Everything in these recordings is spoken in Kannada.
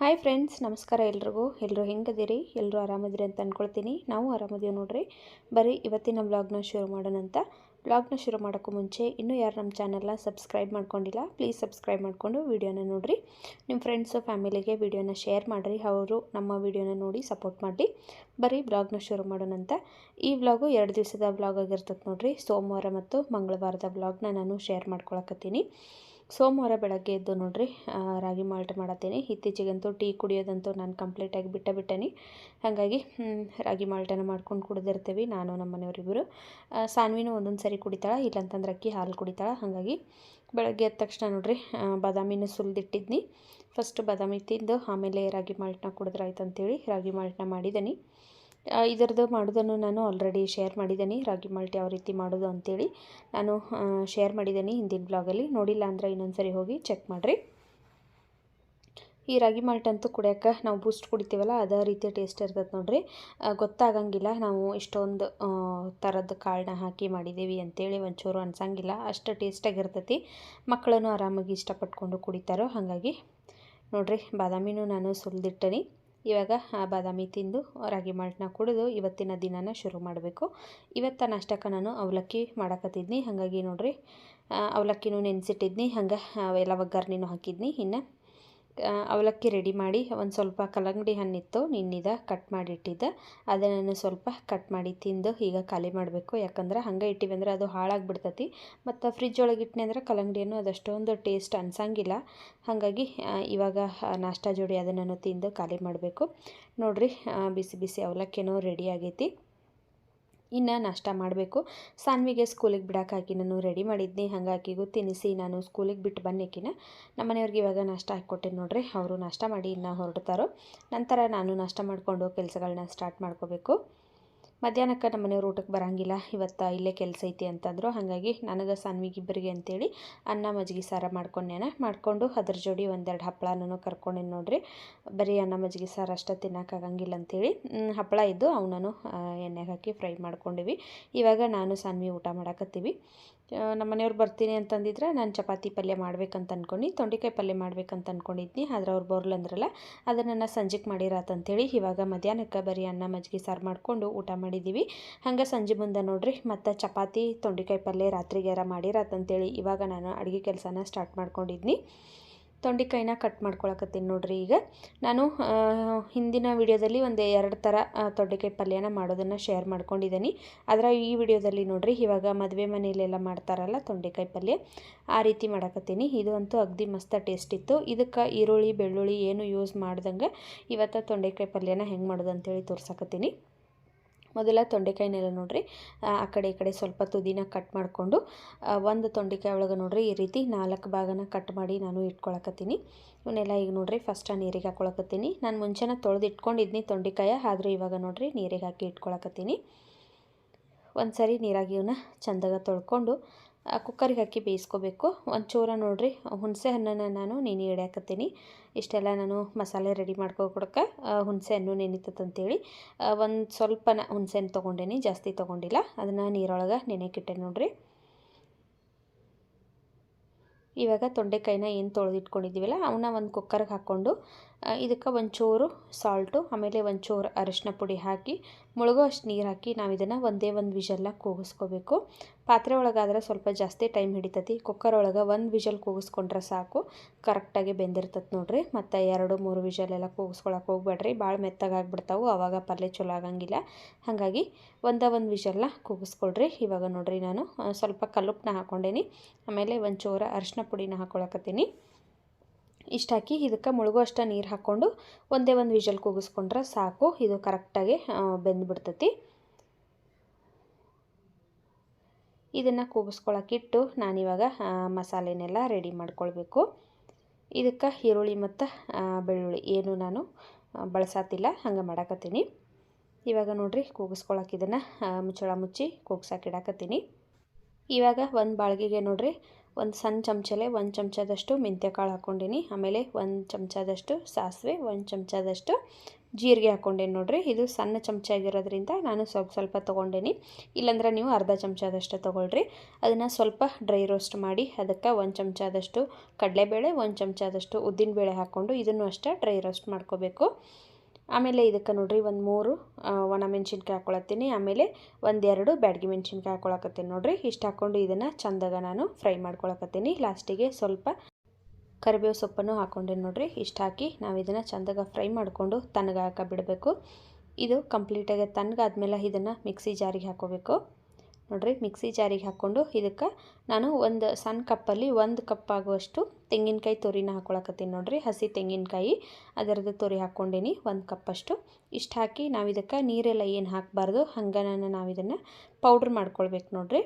ಹಾಯ್ ಫ್ರೆಂಡ್ಸ್ ನಮಸ್ಕಾರ ಎಲ್ರಿಗೂ. ಎಲ್ಲರೂ ಹೆಂಗದಿರಿ? ಎಲ್ಲರೂ ಆರಾಮದಿರಿ ಅಂತ ಅಂದ್ಕೊಳ್ತೀನಿ ನಾವು ಆರಾಮದೀವಿ ನೋಡ್ರಿ. ಬರೀ ಇವತ್ತಿನ ವ್ಲಾಗ್ನ ಶುರು ಮಾಡೋಣ ಅಂತ. ವ್ಲಾಗ್ನ ಶುರು ಮಾಡೋಕ್ಕೂ ಮುಂಚೆ ಇನ್ನೂ ಯಾರು ನಮ್ಮ ಚಾನಲ್ನ ಸಬ್ಸ್ಕ್ರೈಬ್ ಮಾಡ್ಕೊಂಡಿಲ್ಲ ಪ್ಲೀಸ್ ಸಬ್ಸ್ಕ್ರೈಬ್ ಮಾಡಿಕೊಂಡು ವೀಡಿಯೋನ ನೋಡಿರಿ. ನಿಮ್ಮ ಫ್ರೆಂಡ್ಸು ಫ್ಯಾಮಿಲಿಗೆ ವೀಡಿಯೋನ ಶೇರ್ ಮಾಡಿರಿ. ಅವರು ನಮ್ಮ ವೀಡಿಯೋನ ನೋಡಿ ಸಪೋರ್ಟ್ ಮಾಡಿ ಬರೀ ವ್ಲಾಗ್ನ ಶುರು ಮಾಡೋಣ ಅಂತ. ಈ ವ್ಲಾಗು ಎರಡು ದಿವಸದ ವ್ಲಾಗ್ ಆಗಿರ್ತದೆ ನೋಡ್ರಿ. ಸೋಮವಾರ ಮತ್ತು ಮಂಗಳವಾರದ ವ್ಲಾಗ್ನ ನಾನು ಶೇರ್ ಮಾಡ್ಕೊಳಕತ್ತೀನಿ. ಸೋಮವಾರ ಬೆಳಗ್ಗೆ ಎದ್ದು ನೋಡ್ರಿ ರಾಗಿ ಮಾಲ್ಟ್ ಮಾಡತ್ತೀನಿ. ಇತ್ತೀಚೆಗಂತೂ ಟೀ ಕುಡಿಯೋದಂತೂ ನಾನು ಕಂಪ್ಲೀಟಾಗಿ ಬಿಟ್ಟ ಬಿಟ್ಟೇನಿ. ಹಾಗಾಗಿ ರಾಗಿ ಮಾಲ್ಟನ್ನು ಮಾಡ್ಕೊಂಡು ಕುಡಿದಿರ್ತೀವಿ, ನಾನು ನಮ್ಮ ಮನೆಯವರಿಬ್ಬರು ಸಾನ್ವಿನೂ ಒಂದೊಂದು ಸರಿ ಕುಡಿತಾಳೆ, ಇಲ್ಲಂತಂದ್ರೆ ಅಕ್ಕಿ ಹಾಲು ಕುಡಿತಾಳೆ. ಹಾಗಾಗಿ, ಬೆಳಗ್ಗೆ ಎದ್ದ ತಕ್ಷಣ ನೋಡ್ರಿ ಬಾದಾಮಿನ ಸುಲಿದಿಟ್ಟಿದ್ನಿ. ಫಸ್ಟ್ ಬಾದಾಮಿ ತಿಂದು, ಆಮೇಲೆ ರಾಗಿ ಮಾಲ್ಟ್ನ ಕುಡಿದ್ರಾಯ್ತು ಅಂತೇಳಿ ರಾಗಿ ಮಾಲ್ಟ್ನ ಮಾಡಿದ್ದೀನಿ ಇದರದ್ದು ಮಾಡೋದನ್ನು ನಾನು ಆಲ್ರೆಡಿ ಶೇರ್ ಮಾಡಿದ್ದೀನಿ ರಾಗಿ ಮಾಲ್ಟ್ ಯಾವ ರೀತಿ ಮಾಡೋದು ಅಂತೇಳಿ ನಾನು ಶೇರ್ ಮಾಡಿದ್ದೀನಿ ಹಿಂದಿನ ಬ್ಲಾಗಲ್ಲಿ ನೋಡಿಲ್ಲ ಅಂದರೆ ಇನ್ನೊಂದು ಸರಿ ಹೋಗಿ ಚೆಕ್ ಮಾಡಿರಿ. ಈ ರಾಗಿ ಮಾಲ್ಟ್ ಅಂತೂ ಕುಡಿಯೋಕೆ ನಾವು ಬೂಸ್ಟ್ ಕುಡಿತೀವಲ್ಲ, ಅದೇ ರೀತಿಯ ಟೇಸ್ಟ್ ಇರ್ತದೆ ನೋಡಿರಿ. ಗೊತ್ತಾಗಂಗಿಲ್ಲ. ನಾವು ಇಷ್ಟೊಂದು ಥರದ ಕಾಳನ್ನ ಹಾಕಿ ಮಾಡಿದ್ದೀವಿ ಅಂತೇಳಿ ಒಂಚೂರು ಅನ್ಸಂಗಿಲ್ಲ. ಅಷ್ಟು ಟೇಸ್ಟಾಗಿರ್ತೈತಿ ಮಕ್ಕಳನ್ನು ಆರಾಮಾಗಿ ಇಷ್ಟಪಟ್ಕೊಂಡು ಕುಡಿತಾರೋ ಹಾಗಾಗಿ ನೋಡಿರಿ. ಬಾದಾಮಿನೂ ನಾನು ಸುಲಿದಿಟ್ಟನಿ. ಇವಾಗ ಬಾದಾಮಿ ತಿಂದು ರಾಗಿ ಮಾಲ್ಟ್ನ ಕುಡಿದು ಇವತ್ತಿನ ದಿನನ ಶುರು ಮಾಡಬೇಕು. ಇವತ್ತು ನಾಷ್ಟಕ್ಕೆ ನಾನು ಅವಲಕ್ಕಿ ಮಾಡಕತ್ತಿದ್ನಿ. ಹಾಗಾಗಿ ನೋಡಿರಿ ಅವಲಕ್ಕಿನೂ ನೆನೆಸಿಟ್ಟಿದ್ನಿ. ಹಂಗೆ ಎಲ್ಲ ಒಗ್ಗರ್ಣಿನೂ ಹಾಕಿದ್ನಿ. ಇನ್ನು ಅವಲಕ್ಕಿ ರೆಡಿ ಮಾಡಿ ಒಂದು ಸ್ವಲ್ಪ ಕಲ್ಲಂಗಡಿ ಹಣ್ಣಿತ್ತು, ನಿನ್ನಿದ ಕಟ್ ಮಾಡಿ ಇಟ್ಟಿದ್ದೆ ಅದನ್ನು ಸ್ವಲ್ಪ ಕಟ್ ಮಾಡಿ ತಿಂದು ಈಗ ಖಾಲಿ ಮಾಡಬೇಕು. ಯಾಕಂದ್ರೆ ಹಂಗೆ ಇಟ್ಟಿವಿ ಅಂದ್ರೆ ಅದು ಹಾಳಾಗಿಬಿಡ್ತತಿ. ಮತ್ತು ಫ್ರಿಜ್ ಒಳಗೆ ಇಟ್ಟಿನಿ ಅಂದ್ರೆ ಕಲ್ಲಂಗಡಿಯನ್ನು ಅದಷ್ಟೊಂದು ಟೇಸ್ಟ್ ಅನ್ಸಂಗಿಲ್ಲ. ಹಾಗಾಗಿ ಇವಾಗ ನಾಷ್ಟ ಜೋಡಿ ಅದನ್ನು ತಿಂದು ಖಾಲಿ ಮಾಡಬೇಕು. ನೋಡಿರಿ ಬಿಸಿ ಬಿಸಿ ಅವಲಕ್ಕಿನೂ ರೆಡಿ ಆಗೈತಿ. ಇನ್ನು ನಾಷ್ಟ ಮಾಡಬೇಕು. ಸಾನ್ವಿಗೆ ಸ್ಕೂಲಿಗೆ ಬಿಡೋಕಾಕಿ ನಾನು ರೆಡಿ ಮಾಡಿದ್ನಿ. ಹಾಗಾಕಿಗೂ ತಿನ್ನಿಸಿ ನಾನು ಸ್ಕೂಲಿಗೆ ಬಿಟ್ಟು ಬನ್ನೇಕಿನ ನಮ್ಮ ಮನೆಯವ್ರಿಗೆ ಇವಾಗ ನಾಷ್ಟ ಹಾಕ್ಕೊಟ್ಟೆ ನೋಡ್ರಿ. ಅವರು ನಾಷ್ಟ ಮಾಡಿ ಇನ್ನು ಹೊರಡ್ತಾರೋ. ನಂತರ ನಾನು ನಾಷ್ಟ ಮಾಡಿಕೊಂಡು ಕೆಲಸಗಳನ್ನ ಸ್ಟಾರ್ಟ್ ಮಾಡ್ಕೋಬೇಕು. ಮಧ್ಯಾಹ್ನಕ್ಕೆ ನಮ್ಮ ಮನೆಯವ್ರು ಊಟಕ್ಕೆ ಬರಂಗಿಲ್ಲ. ಇವತ್ತು ಇಲ್ಲೇ ಕೆಲಸ ಐತಿ ಅಂತಂದರು. ಹಾಗಾಗಿ ನನಗೆ ಸಾನ್ವಿಗಿಬ್ಬರಿಗೆ ಅಂತೇಳಿ ಅನ್ನ, ಮಜ್ಜಿಗೆ, ಸಾರ ಮಾಡ್ಕೊಂಡೇನೆ. ಮಾಡಿಕೊಂಡು ಅದ್ರ ಜೋಡಿ ಒಂದೆರಡು ಹಪ್ಪಳನೂ ಕರ್ಕೊಂಡೇನೆ ನೋಡ್ರಿ. ಬರೀ ಅನ್ನ, ಮಜ್ಜಿಗೆ, ಸಾರು ಅಷ್ಟೇ ತಿನ್ನೋಕ್ಕಾಗಂಗಿಲ್ಲ ಅಂತೇಳಿ. ಹಪ್ಪಳ ಇದ್ದು ಅವನನ್ನು ಎಣ್ಣೆಗೆ ಹಾಕಿ ಫ್ರೈ ಮಾಡ್ಕೊಂಡಿವಿ. ಇವಾಗ ನಾನು ಸಾನ್ವಿ ಊಟ ಮಾಡಕತ್ತೀವಿ. ನಮ್ಮ ಮನೆಯವ್ರು ಬರ್ತೀನಿ ಅಂತಂದಿದ್ರೆ ನಾನು ಚಪಾತಿ ಪಲ್ಯ ಮಾಡ್ಬೇಕಂತ ಅಂದ್ಕೊಂಡು ತೊಂಡೆಕಾಯಿ ಪಲ್ಯ ಮಾಡ್ಬೇಕಂತ ಅಂದ್ಕೊಂಡಿದ್ನಿ ಆದ್ರೆ ಅವ್ರು ಬರ್ಲಂದ್ರಲ್ಲ ಅದನ್ನು ಸಂಜೆಗೆ ಮಾಡಿರಾತಂತೇಳಿ ಇವಾಗ ಮಧ್ಯಾಹ್ನಕ್ಕೆ ಬರೀ ಅನ್ನ, ಮಜ್ಜಿಗೆ, ಸಾರು ಮಾಡಿಕೊಂಡು ಊಟ ಮಾಡಿದ್ದೀವಿ ಹಂಗೆ ಸಂಜೆ ಮುಂದೆ ನೋಡ್ರಿ, ಮತ್ತು ಚಪಾತಿ, ತೊಂಡೆಕಾಯಿ ಪಲ್ಯ ರಾತ್ರಿಗೆರ ಮಾಡಿರಾತಂತೇಳಿ ಇವಾಗ ನಾನು ಅಡುಗೆ ಕೆಲಸನ ಸ್ಟಾರ್ಟ್ ಮಾಡ್ಕೊಂಡಿದ್ನಿ. ತೊಂಡೆಕಾಯಿನ ಕಟ್ ಮಾಡ್ಕೊಳಕತ್ತೀನಿ ನೋಡ್ರಿ ಈಗ. ನಾನು ಹಿಂದಿನ ವಿಡಿಯೋದಲ್ಲಿ ಒಂದು ಎರಡು ಥರ ತೊಂಡೆಕಾಯಿ ಪಲ್ಯನ ಮಾಡೋದನ್ನು ಶೇರ್ ಮಾಡ್ಕೊಂಡಿದ್ದೀನಿ ಅದರ ಈ ವಿಡಿಯೋದಲ್ಲಿ ನೋಡ್ರಿ, ಇವಾಗ ಮದುವೆ ಮನೆಯಲ್ಲೆಲ್ಲ ಮಾಡ್ತಾರಲ್ಲ ತೊಂಡೆಕಾಯಿ ಪಲ್ಯ, ಆ ರೀತಿ ಮಾಡಕತ್ತೀನಿ. ಇದು ಅಂತೂ ಅಗ್ದಿ ಮಸ್ತ ಟೇಸ್ಟ್ ಇತ್ತು. ಇದಕ್ಕೆ ಈರುಳ್ಳಿ, ಬೆಳ್ಳುಳ್ಳಿ ಏನು ಯೂಸ್ ಮಾಡ್ದಂಗೆ ಇವತ್ತು ತೊಂಡೆಕಾಯಿ ಪಲ್ಯನ ಹೆಂಗೆ ಮಾಡೋದು ಅಂತೇಳಿ ತೋರ್ಸಕತ್ತೀನಿ. ಮೊದಲ ತೊಂಡೆಕಾಯಿನೆಲ್ಲ ನೋಡ್ರಿ. ಆ ಆ ಕಡೆ ಈ ಕಡೆ ಸ್ವಲ್ಪ ತುದಿನ ಕಟ್ ಮಾಡಿಕೊಂಡು ಒಂದು ತೊಂಡೆಕಾಯಿ ಒಳಗೆ ನೋಡ್ರಿ ಈ ರೀತಿ ನಾಲ್ಕು ಭಾಗನ ಕಟ್ ಮಾಡಿ ನಾನು ಇಟ್ಕೊಳಕತ್ತೀನಿ. ಇವನ್ನೆಲ್ಲ ಈಗ ನೋಡ್ರಿ ಫಸ್ಟ್ ನೀರಿಗೆ ಹಾಕೊಳಕತ್ತೀನಿ. ನಾನು ಮುಂಚೆನ ತೊಳೆದು ಇಟ್ಕೊಂಡಿದ್ನಿ ತೊಂಡೆಕಾಯ, ಆದರೂ ಇವಾಗ ನೋಡ್ರಿ ನೀರಿಗೆ ಹಾಕಿ ಇಟ್ಕೊಳಕತ್ತೀನಿ. ಒಂದು ಸರಿ ನೀರಾಗಿ ಇವನ್ನ ಚಂದಾಗ ತೊಳ್ಕೊಂಡು ಕುಕ್ಕರಿಗೆ ಹಾಕಿ ಬೇಯಿಸ್ಕೋಬೇಕು. ಒಂದು ಚೂರ ನೋಡಿರಿ, ಹುಣಸೆ ಹಣ್ಣನ್ನು ನಾನು ನೆನೆ ಇಡ್ಯಾಕತ್ತೀನಿ ಇಷ್ಟೆಲ್ಲ ನಾನು ಮಸಾಲೆ ರೆಡಿ ಮಾಡ್ಕೊಕೊಡಕ್ಕೆ ಹುಣಸೆ ಹಣ್ಣು ನೆನೀತದಂತೇಳಿ ಒಂದು ಸ್ವಲ್ಪನ ಹುಣಸೆ ಹಣ್ಣು ತೊಗೊಂಡೇನಿ, ಜಾಸ್ತಿ ತೊಗೊಂಡಿಲ್ಲ. ಅದನ್ನು ನೀರೊಳಗೆ ನೆನೆಕಿಟ್ಟೆ ನೋಡಿರಿ. ಇವಾಗ ತೊಂಡೆಕಾಯಿನ ಏನು ತೊಳೆದಿಟ್ಕೊಂಡಿದ್ದೀವಲ್ಲ ಅವನ್ನ ಒಂದು ಕುಕ್ಕರ್ಗೆ ಹಾಕ್ಕೊಂಡು ಇದಕ್ಕೆ ಒಂಚೂರು ಸಾಲ್ಟು, ಆಮೇಲೆ ಒಂಚೂರು ಅರಿಶಿನ ಪುಡಿ ಹಾಕಿ, ಮುಳುಗೋ ಅಷ್ಟು ನೀರು ಹಾಕಿ ನಾವು ಇದನ್ನು ಒಂದೇ ಒಂದು ವಿಷಲ್ಲ ಕೂಗಿಸ್ಕೋಬೇಕು. ಪಾತ್ರೆ ಒಳಗಾದ್ರೆ ಸ್ವಲ್ಪ ಜಾಸ್ತಿ ಟೈಮ್ ಹಿಡಿತೈತಿ. ಕುಕ್ಕರ್ ಒಳಗೆ ಒಂದು ವಿಷಲ್ ಕೂಗಿಸ್ಕೊಂಡ್ರೆ ಸಾಕು. ಕರೆಕ್ಟಾಗಿ ಬೆಂದಿರ್ತೈತೆ ನೋಡ್ರಿ. ಮತ್ತು ಎರಡು, ಮೂರು ವಿಷಲೆಲ್ಲ ಕೂಗಿಸ್ಕೊಳಕ್ಕೆ ಹೋಗ್ಬೇಡ್ರಿ. ಭಾಳ ಮೆತ್ತಗಾಗ್ಬಿಡ್ತಾವೆ ಆವಾಗ ಪಲ್ಯ ಚಲೋ ಆಗಂಗಿಲ್ಲ. ಹಾಗಾಗಿ ಒಂದೇ ಒಂದು ವಿಷಲ್ಲ ಕೂಗಿಸ್ಕೊಳ್ರಿ. ಇವಾಗ ನೋಡ್ರಿ ನಾನು. ಸ್ವಲ್ಪ ಕಲ್ಲುಪ್ಪನ್ನ ಹಾಕ್ಕೊಂಡೇನಿ ಆಮೇಲೆ ಒಂಚೂರು ಅರಿಶಿನ ಪುಡಿನ ಹಾಕ್ಕೊಳಕತ್ತೀನಿ ಇಷ್ಟು ಹಾಕಿ ಇದಕ್ಕೆ ಮುಳುಗೋ ಅಷ್ಟು ನೀರು ಹಾಕ್ಕೊಂಡು ಒಂದೇ ಒಂದು ವಿಜಲ್ ಕೂಗಿಸ್ಕೊಂಡ್ರೆ ಸಾಕು. ಇದು ಕರೆಕ್ಟಾಗಿ ಬೆಂದ್ಬಿಡ್ತೈತಿ. ಇದನ್ನು ಕೂಗಿಸ್ಕೊಳಕ್ಕಿಟ್ಟು ನಾನಿವಾಗ ಮಸಾಲೆನೆಲ್ಲ ರೆಡಿ ಮಾಡ್ಕೊಳ್ಬೇಕು. ಇದಕ್ಕೆ ಈರುಳ್ಳಿ ಮತ್ತು ಬೆಳ್ಳುಳ್ಳಿ ಏನು ನಾನು ಬಳಸಾತಿಲ್ಲ, ಹಂಗೆ ಮಾಡಕತ್ತೀನಿ. ಇವಾಗ ನೋಡಿರಿ ಕೂಗಿಸ್ಕೊಳಕ್ಕೆ ಇದನ್ನು ಮುಚ್ಚಳ ಮುಚ್ಚಿ ಕೂಗ್ಸಾಕಿಡಾಕತ್ತೀನಿ ಇವಾಗ ಒಂದು ಬಾಳ್ಗೆಗೆ ನೋಡ್ರಿ ಒಂದು ಸಣ್ಣ ಚಮಚಲೆ ಒಂದು ಚಮಚದಷ್ಟು ಮೆಂತ್ಯ ಕಾಳು ಹಾಕ್ಕೊಂಡೀನಿ ಆಮೇಲೆ ಒಂದು ಚಮಚದಷ್ಟು ಸಾಸಿವೆ, ಒಂದು ಚಮಚದಷ್ಟು ಜೀರಿಗೆ ಹಾಕ್ಕೊಂಡೇನಿ ನೋಡಿರಿ. ಇದು ಸಣ್ಣ ಚಮಚ ಆಗಿರೋದ್ರಿಂದ ನಾನು ಸ್ವಲ್ಪ ಸ್ವಲ್ಪ ತೊಗೊಂಡೇನಿ. ಇಲ್ಲಾಂದ್ರೆ ನೀವು ಅರ್ಧ ಚಮಚದಷ್ಟು ತೊಗೊಳ್ರಿ. ಅದನ್ನು ಸ್ವಲ್ಪ ಡ್ರೈ ರೋಸ್ಟ್ ಮಾಡಿ ಅದಕ್ಕೆ ಒಂದು ಚಮಚದಷ್ಟು ಕಡಲೆಬೇಳೆ, ಒಂದು ಚಮಚದಷ್ಟು ಉದ್ದಿನಬೇಳೆ ಹಾಕ್ಕೊಂಡು ಇದನ್ನು ಅಷ್ಟೇ ಡ್ರೈ ರೋಸ್ಟ್ ಮಾಡ್ಕೋಬೇಕು. ಆಮೇಲೆ ಇದಕ್ಕೆ ನೋಡ್ರಿ ಒಂದು ಮೂರು ಒಣ ಮೆಣಸಿನ್ಕಾಯಿ ಹಾಕ್ಕೊಳತ್ತೀನಿ ಆಮೇಲೆ ಒಂದೆರಡು ಬ್ಯಾಡ್ಗಿ ಮೆಣಸಿನ್ಕಾಯಿ ಹಾಕ್ಕೊಳಕತ್ತೀನಿ ನೋಡ್ರಿ. ಇಷ್ಟು ಹಾಕ್ಕೊಂಡು ಇದನ್ನು ಚಂದಾಗ ನಾನು ಫ್ರೈ ಮಾಡ್ಕೊಳಕತ್ತೀನಿ. ಲಾಸ್ಟಿಗೆ ಸ್ವಲ್ಪ ಕರಿಬೇವು ಸೊಪ್ಪನ್ನು ಹಾಕ್ಕೊಂಡೇನಿ ನೋಡ್ರಿ. ಇಷ್ಟು ಹಾಕಿ ನಾವು ಇದನ್ನು ಚಂದಾಗ ಫ್ರೈ ಮಾಡಿಕೊಂಡು ತಣ್ಣಗಾಕ ಬಿಡಬೇಕು. ಇದು ಕಂಪ್ಲೀಟಾಗಿ ತಣ್ಣಗಾದ್ಮೇಲೆ ಇದನ್ನು ಮಿಕ್ಸಿ ಜಾರಿಗೆ ಹಾಕೋಬೇಕು. ನೋಡ್ರಿ, ಮಿಕ್ಸಿ ಜಾರಿಗೆ ಹಾಕ್ಕೊಂಡು ಇದಕ್ಕೆ ನಾನು ಒಂದು ಸಣ್ಣ ಕಪ್ಪಲ್ಲಿ ಒಂದು ಕಪ್ ಆಗುವಷ್ಟು ತೆಂಗಿನಕಾಯಿ ತುರಿನ ಹಾಕ್ಕೊಳಕತ್ತೀನಿ ನೋಡ್ರಿ, ಹಸಿ ತೆಂಗಿನಕಾಯಿ. ಅದರದ್ದು ತುರಿ ಹಾಕ್ಕೊಂಡೀನಿ, ಒಂದು ಕಪ್ಪಷ್ಟು. ಇಷ್ಟು ಹಾಕಿ ನಾವು ಇದಕ್ಕೆ ನೀರೆಲ್ಲ ಏನು ಹಾಕಬಾರ್ದು ಹಂಗೆ ನಾವು ಇದನ್ನು ಪೌಡ್ರ್ ಮಾಡ್ಕೊಳ್ಬೇಕು ನೋಡ್ರಿ.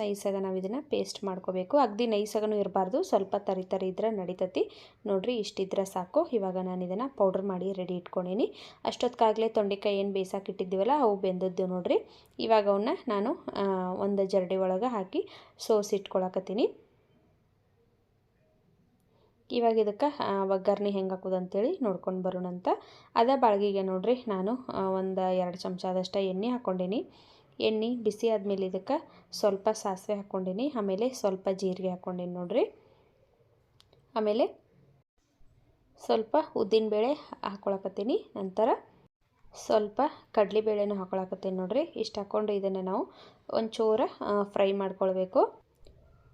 ನೈಸಾಗ ನಾವು ಇದನ್ನು ಪೇಸ್ಟ್ ಮಾಡ್ಕೋಬೇಕು. ಅಗ್ದಿ ನೈಸಾಗನೂ ಇರಬಾರ್ದು. ಸ್ವಲ್ಪ ತರಿ ತರಿ ಇದ್ರೆ ನಡಿತತಿ. ನೋಡಿರಿ, ಇಷ್ಟಿದ್ರೆ ಸಾಕು. ಇವಾಗ ನಾನು ಇದನ್ನು ಪೌಡ್ರ್ ಮಾಡಿ ರೆಡಿ ಇಟ್ಕೊಂಡೀನಿ. ಅಷ್ಟೊತ್ತಿಗಾಗಲೇ ತೊಂಡೆಕಾಯಿ ಏನು ಬೇಯಿಸಾಕಿಟ್ಟಿದ್ದೀವಲ್ಲ ಅವು ಬೆಂದದ್ದು ನೋಡಿರಿ. ಇವಾಗ ಅವನ್ನ ನಾನು ಒಂದು ಜರಡಿ ಒಳಗೆ ಹಾಕಿ ಸೋಸಿ ಇಟ್ಕೊಳಕತ್ತೀನಿ. ಇವಾಗ ಇದಕ್ಕೆ ಒಗ್ಗರಣೆ ಹೆಂಗೆ ಹಾಕೋದು ಅಂತೇಳಿ ನೋಡ್ಕೊಂಡು ಬರೋಣಂತ. ಅದ ಬಾಳ್ಗಿಗೆ ನೋಡಿರಿ, ನಾನು ಒಂದು ಎರಡು ಚಮಚದಷ್ಟು ಎಣ್ಣೆ ಹಾಕ್ಕೊಂಡೀನಿ ಎಣ್ಣೆ ಬಿಸಿ ಆದಮೇಲೆ ಇದಕ್ಕೆ ಸ್ವಲ್ಪ ಸಾಸಿವೆ ಹಾಕ್ಕೊಂಡಿನಿ. ಆಮೇಲೆ ಸ್ವಲ್ಪ ಜೀರಿಗೆ ಹಾಕ್ಕೊಂಡಿನಿ ನೋಡಿರಿ. ಆಮೇಲೆ ಸ್ವಲ್ಪ ಉದ್ದಿನಬೇಳೆ ಹಾಕ್ಕೊಳಕತ್ತೀನಿ ನಂತರ ಸ್ವಲ್ಪ ಕಡಲೆಬೇಳೆನೂ ಹಾಕ್ಕೊಳಕತ್ತೀನಿ ನೋಡಿರಿ. ಇಷ್ಟು ಹಾಕ್ಕೊಂಡು ಇದನ್ನು ನಾವು ಒಂಚೂರ ಫ್ರೈ ಮಾಡ್ಕೊಳ್ಬೇಕು.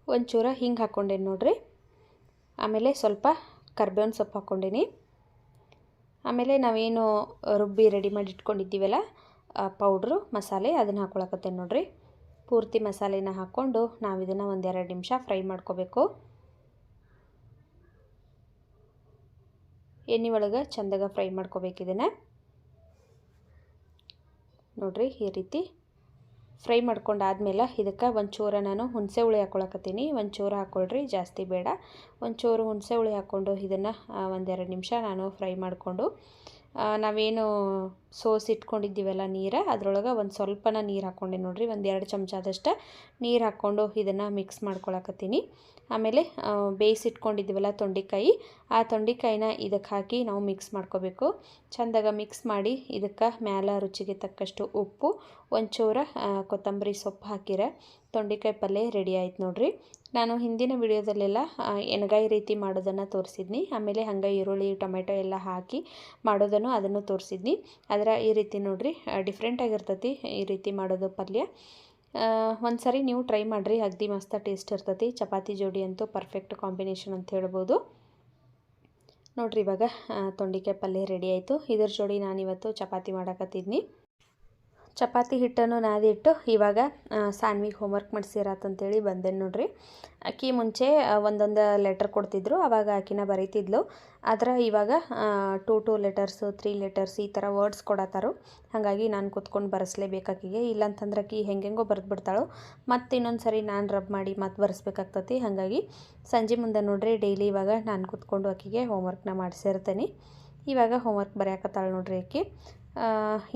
ಒಂಚೂರ ಹಿಂಗೆ ಹಾಕ್ಕೊಂಡೇನಿ ನೋಡಿರಿ. ಆಮೇಲೆ ಸ್ವಲ್ಪ ಕರ್ಬೇವಿನ ಸೊಪ್ಪು ಹಾಕ್ಕೊಂಡೀನಿ. ಆಮೇಲೆ ನಾವೇನು ರುಬ್ಬಿ ರೆಡಿ ಮಾಡಿ ಇಟ್ಕೊಂಡಿದ್ದೀವಲ್ಲ ಪೌಡ್ರು ಮಸಾಲೆ ಅದನ್ನು ಹಾಕ್ಕೊಳಕತ್ತೇನೆ ನೋಡ್ರಿ. ಪೂರ್ತಿ ಮಸಾಲೆನ ಹಾಕ್ಕೊಂಡು ನಾವು ಇದನ್ನು ಒಂದೆರಡು ನಿಮಿಷ ಫ್ರೈ ಮಾಡ್ಕೋಬೇಕು. ಎಣ್ಣೆ ಒಳಗೆ ಚಂದಾಗ ಫ್ರೈ ಮಾಡ್ಕೋಬೇಕು ಇದನ್ನು. ನೋಡ್ರಿ ಈ ರೀತಿ ಫ್ರೈ ಮಾಡ್ಕೊಂಡಾದ್ಮೇಲೆ ಇದಕ್ಕೆ ಒಂಚೂರ ನಾನು ಹುಣಸೆ ಹುಳಿ ಹಾಕ್ಕೊಳಕತ್ತೀನಿ ಒಂಚೂರು ಹಾಕ್ಕೊಳ್ರಿ ಜಾಸ್ತಿ ಬೇಡ. ಒಂಚೂರು ಹುಣಸೆ ಹುಳಿ ಹಾಕ್ಕೊಂಡು ಇದನ್ನು ಒಂದೆರಡು ನಿಮಿಷ ನಾನು ಫ್ರೈ ಮಾಡಿಕೊಂಡು ನಾವೇನು ಸೋಸಿ ಇಟ್ಕೊಂಡಿದ್ದೀವಲ್ಲ ನೀರು, ಅದ್ರೊಳಗೆ ಒಂದು ಸ್ವಲ್ಪನ ನೀರು ಹಾಕ್ಕೊಂಡೆ ನೋಡಿರಿ, ಒಂದು ಎರಡು ಚಮಚದಷ್ಟು ನೀರು ಹಾಕ್ಕೊಂಡು ಇದನ್ನು ಮಿಕ್ಸ್ ಮಾಡ್ಕೊಳಕತ್ತೀನಿ. ಆಮೇಲೆ ಬೇಯಿಸಿಟ್ಕೊಂಡಿದ್ದೀವಲ್ಲ ತೊಂಡೆಕಾಯಿ, ಆ ತೊಂಡೆಕಾಯಿನ ಇದಕ್ಕೆ ಹಾಕಿ ನಾವು ಮಿಕ್ಸ್ ಮಾಡ್ಕೋಬೇಕು. ಚೆಂದಾಗ ಮಿಕ್ಸ್ ಮಾಡಿ ಇದಕ್ಕೆ ಮ್ಯಾಲ ರುಚಿಗೆ ತಕ್ಕಷ್ಟು ಉಪ್ಪು, ಒಂಚೂರ ಕೊತ್ತಂಬರಿ ಸೊಪ್ಪು ಹಾಕಿರ, ತೊಂಡೆಕಾಯಿ ಪಲ್ಯ ರೆಡಿ ಆಯ್ತು ನೋಡಿರಿ. ನಾನು ಹಿಂದಿನ ವಿಡಿಯೋದಲ್ಲೆಲ್ಲ ಎಣ್ಗಾಯಿ ರೀತಿ ಮಾಡೋದನ್ನು ತೋರಿಸಿದ್ನಿ. ಆಮೇಲೆ ಹಂಗೆ ಈರುಳ್ಳಿ, ಟೊಮೆಟೊ ಎಲ್ಲ ಹಾಕಿ ಮಾಡೋದನ್ನು ಅದನ್ನು ತೋರಿಸಿದ್ನಿ. ಅದರ ಈ ರೀತಿ ನೋಡಿರಿ ಡಿಫ್ರೆಂಟಾಗಿರ್ತೈತಿ ಈ ರೀತಿ ಮಾಡೋದು ಪಲ್ಯ. ಒಂದು ಸರಿ ನೀವು ಟ್ರೈ ಮಾಡಿರಿ. ಅಗ್ದಿ ಮಸ್ತ ಟೇಸ್ಟ್ ಇರ್ತೈತಿ. ಚಪಾತಿ ಜೋಡಿ ಅಂತೂ ಪರ್ಫೆಕ್ಟ್ ಕಾಂಬಿನೇಷನ್ ಅಂತ ಹೇಳ್ಬೋದು. ನೋಡಿರಿ ಇವಾಗ ತೊಂಡಿಕಾಯಿ ಪಲ್ಯ ರೆಡಿ ಆಯಿತು. ಇದ್ರ ಜೋಡಿ ನಾನಿವತ್ತು ಚಪಾತಿ ಮಾಡಕತ್ತಿದ್ನಿ. ಚಪಾತಿ ಹಿಟ್ಟನ್ನು ನಾದಿಟ್ಟು ಇವಾಗ ಸಾನ್ವಿಗೆ ಹೋಮ್ವರ್ಕ್ ಮಾಡಿಸಿರತ್ತಂತೇಳಿ ಬಂದೆ ನೋಡ್ರಿ. ಆಕಿ ಮುಂಚೆ ಒಂದೊಂದು ಲೆಟರ್ ಕೊಡ್ತಿದ್ರು, ಅವಾಗ ಆಕಿನ ಬರೀತಿದ್ಲು. ಆದ್ರೆ ಇವಾಗ two two letters three letters ಈ ಥರ ವರ್ಡ್ಸ್ ಕೊಡತ್ತಾರು ಹಾಗಾಗಿ ನಾನು ಕೂತ್ಕೊಂಡು ಬರೆಸಲೇಬೇಕು ಆಕಿಗೆ ಇಲ್ಲಂತಂದ್ರೆ ಆಕಿ ಹೆಂಗೆಂಗೋ ಬರೆದು ಬಿಡ್ತಾಳು ಮತ್ತು ಇನ್ನೊಂದು ಸರಿ ನಾನು ರಬ್ ಮಾಡಿ ಮತ್ತೆ ಬರೆಸ್ಬೇಕಾಗ್ತತಿ. ಹಾಗಾಗಿ ಸಂಜೆ ಮುಂದೆ ನೋಡ್ರಿ ಡೈಲಿ ಇವಾಗ ನಾನು ಕೂತ್ಕೊಂಡು ಆಕಿಗೆ ಹೋಮ್ವರ್ಕ್ನ ಮಾಡಿಸಿರ್ತೇನೆ. ಇವಾಗ ಹೋಮ್ವರ್ಕ್ ಬರೆಯಕತ್ತಾಳೆ ನೋಡ್ರಿ ಆಕಿ